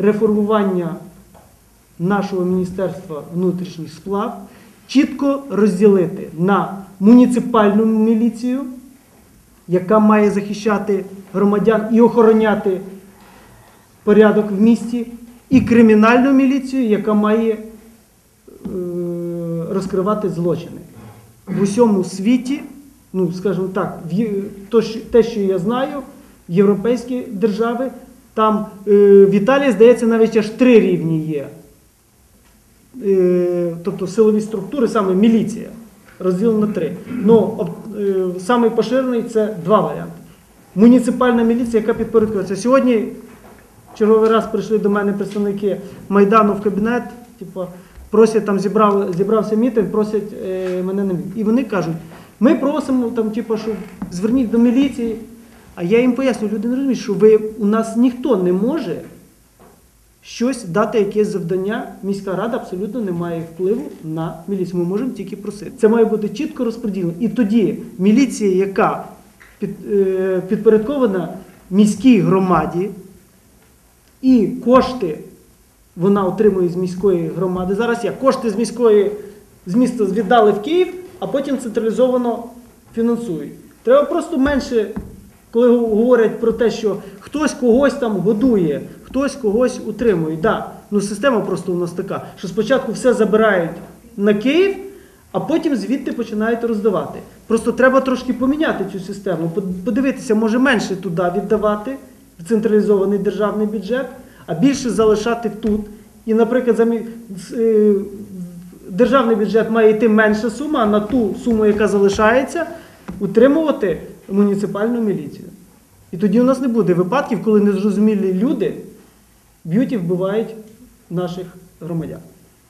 реформування нашого Міністерства внутрішніх справ чітко розділити на муніципальну міліцію, яка має захищати громадян і охороняти порядок в місті, і кримінальну міліцію, яка має е, розкривати злочини. В усьому світі, ну скажімо так, те, що я знаю, європейські держави, там е, в Італії, здається, навіть аж три рівні є. Е, тобто силові структури, саме міліція, розділено на три. Ну, е, поширений це два варіанти. Муніципальна міліція, яка підпорядкується. Сьогодні черговий раз прийшли до мене представники Майдану в кабінет, типу, просять там зібрав, зібрався мітинг, просять е, мене на мітинг. І вони кажуть, ми просимо, там, типу, що зверніть до міліції. А я їм пояснюю, люди не розуміють, що ви, у нас ніхто не може щось дати якесь завдання. Міська рада абсолютно не має впливу на міліцію. Ми можемо тільки просити. Це має бути чітко розподілено. І тоді міліція, яка під, е, підпорядкована міській громаді, і кошти вона отримує з міської громади. Зараз як кошти з міської з міста віддали в Київ, а потім централізовано фінансують. Треба просто менше, коли говорять про те, що хтось когось там годує, хтось когось утримує. Да, ну система просто у нас така, що спочатку все забирають на Київ, а потім звідти починають роздавати. Просто треба трошки поміняти цю систему, подивитися, може менше туди віддавати в централізований державний бюджет, а більше залишати тут. І, наприклад, е, державний бюджет має йти менша сума, на ту суму, яка залишається, утримувати муніципальну міліцію. І тоді у нас не буде випадків, коли незрозумілі люди б'ють і вбивають наших громадян.